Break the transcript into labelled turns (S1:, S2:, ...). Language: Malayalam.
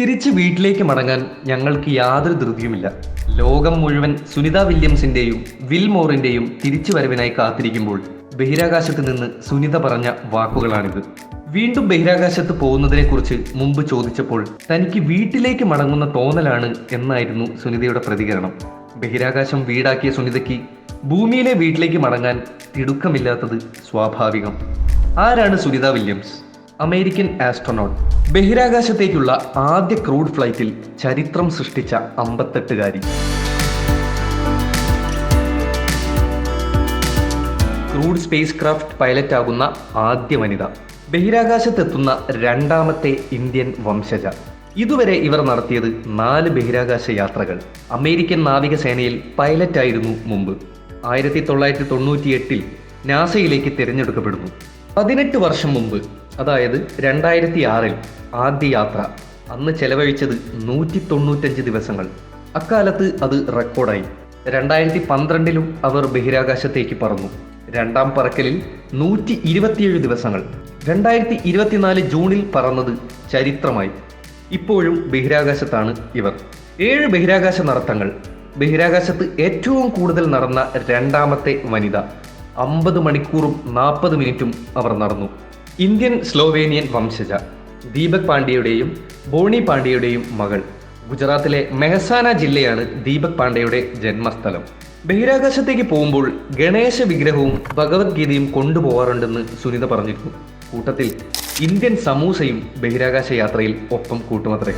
S1: തിരിച്ച് വീട്ടിലേക്ക് മടങ്ങാൻ ഞങ്ങൾക്ക് യാതൊരു ധൃതിയുമില്ല. ലോകം മുഴുവൻ സുനിത വില്യംസിന്റെയും വിൽ മോറിന്റെയും തിരിച്ചുവരവിനായി കാത്തിരിക്കുമ്പോൾ ബഹിരാകാശത്ത് നിന്ന് സുനിത പറഞ്ഞ വാക്കുകളാണിത്. വീണ്ടും ബഹിരാകാശത്ത് പോകുന്നതിനെക്കുറിച്ച് മുമ്പ് ചോദിച്ചപ്പോൾ തനിക്ക് വീട്ടിലേക്ക് മടങ്ങുന്ന തോന്നലാണ് എന്നായിരുന്നു സുനിതയുടെ പ്രതികരണം. ബഹിരാകാശം വീടാക്കിയ സുനിതയ്ക്ക് ഭൂമിയിലെ വീട്ടിലേക്ക് മടങ്ങാൻ തിടുക്കമില്ലാത്തത് സ്വാഭാവികം. ആരാണ് സുനിത വില്യംസ്? American astronaut. ബഹിരാകാശത്തേക്കുള്ള ആദ്യ ക്രൂഡ് ഫ്ലൈറ്റിൽ ചരിത്രം സൃഷ്ടിച്ച അമ്പത്തെട്ടുകാരി. ക്രൂഡ് സ്പേസ് ക്രാഫ്റ്റ് പൈലറ്റ് ആകുന്ന ആദ്യ വനിത. ബഹിരാകാശത്തെത്തുന്ന രണ്ടാമത്തെ ഇന്ത്യൻ വംശജ. ഇതുവരെ ഇവർ നടത്തിയത് നാല് ബഹിരാകാശ യാത്രകൾ. അമേരിക്കൻ നാവികസേനയിൽ പൈലറ്റായിരുന്നു മുമ്പ്. ആയിരത്തി തൊള്ളായിരത്തി തൊണ്ണൂറ്റി എട്ടിൽ നാസയിലേക്ക് തിരഞ്ഞെടുക്കപ്പെടുന്നു. പതിനെട്ട് വർഷം മുമ്പ് അതായത് രണ്ടായിരത്തി ആറിൽ ആദ്യ യാത്ര അന്ന് ചെലവഴിച്ചത് നൂറ്റി തൊണ്ണൂറ്റഞ്ച് ദിവസങ്ങൾ. അക്കാലത്ത് അത് റെക്കോർഡായി. രണ്ടായിരത്തി പന്ത്രണ്ടിലും അവർ ബഹിരാകാശത്തേക്ക് പറന്നു. രണ്ടാം പറക്കലിൽ നൂറ്റി ഇരുപത്തിയേഴ് ദിവസങ്ങൾ. രണ്ടായിരത്തി ഇരുപത്തിനാല് ജൂണിൽ പറന്നത് ചരിത്രമായി. ഇപ്പോഴും ബഹിരാകാശത്താണ് ഇവർ. ഏഴ് ബഹിരാകാശ നടത്തങ്ങൾ. ബഹിരാകാശത്ത് ഏറ്റവും കൂടുതൽ നടന്ന രണ്ടാമത്തെ വനിത. അമ്പത് മണിക്കൂറും നാൽപ്പത് മിനിറ്റും അവർ നടന്നു. ഇന്ത്യൻ സ്ലോവേനിയൻ വംശജ ദീപക് പാണ്ഡ്യയുടെയും ബോണി പാണ്ഡ്യയുടെയും മകൾ. ഗുജറാത്തിലെ മെഹസാന ജില്ലയാണ് ദീപക് പാണ്ഡ്യയുടെ ജന്മസ്ഥലം. ബഹിരാകാശത്തേക്ക് പോകുമ്പോൾ ഗണേശ വിഗ്രഹവും ഭഗവത്ഗീതയും കൊണ്ടുപോകാറുണ്ടെന്ന് സുനിത പറഞ്ഞിരുന്നു. കൂട്ടത്തിൽ ഇന്ത്യൻ സമൂസയും ബഹിരാകാശ യാത്രയിൽ ഒപ്പം കൂട്ടുമത്രേ.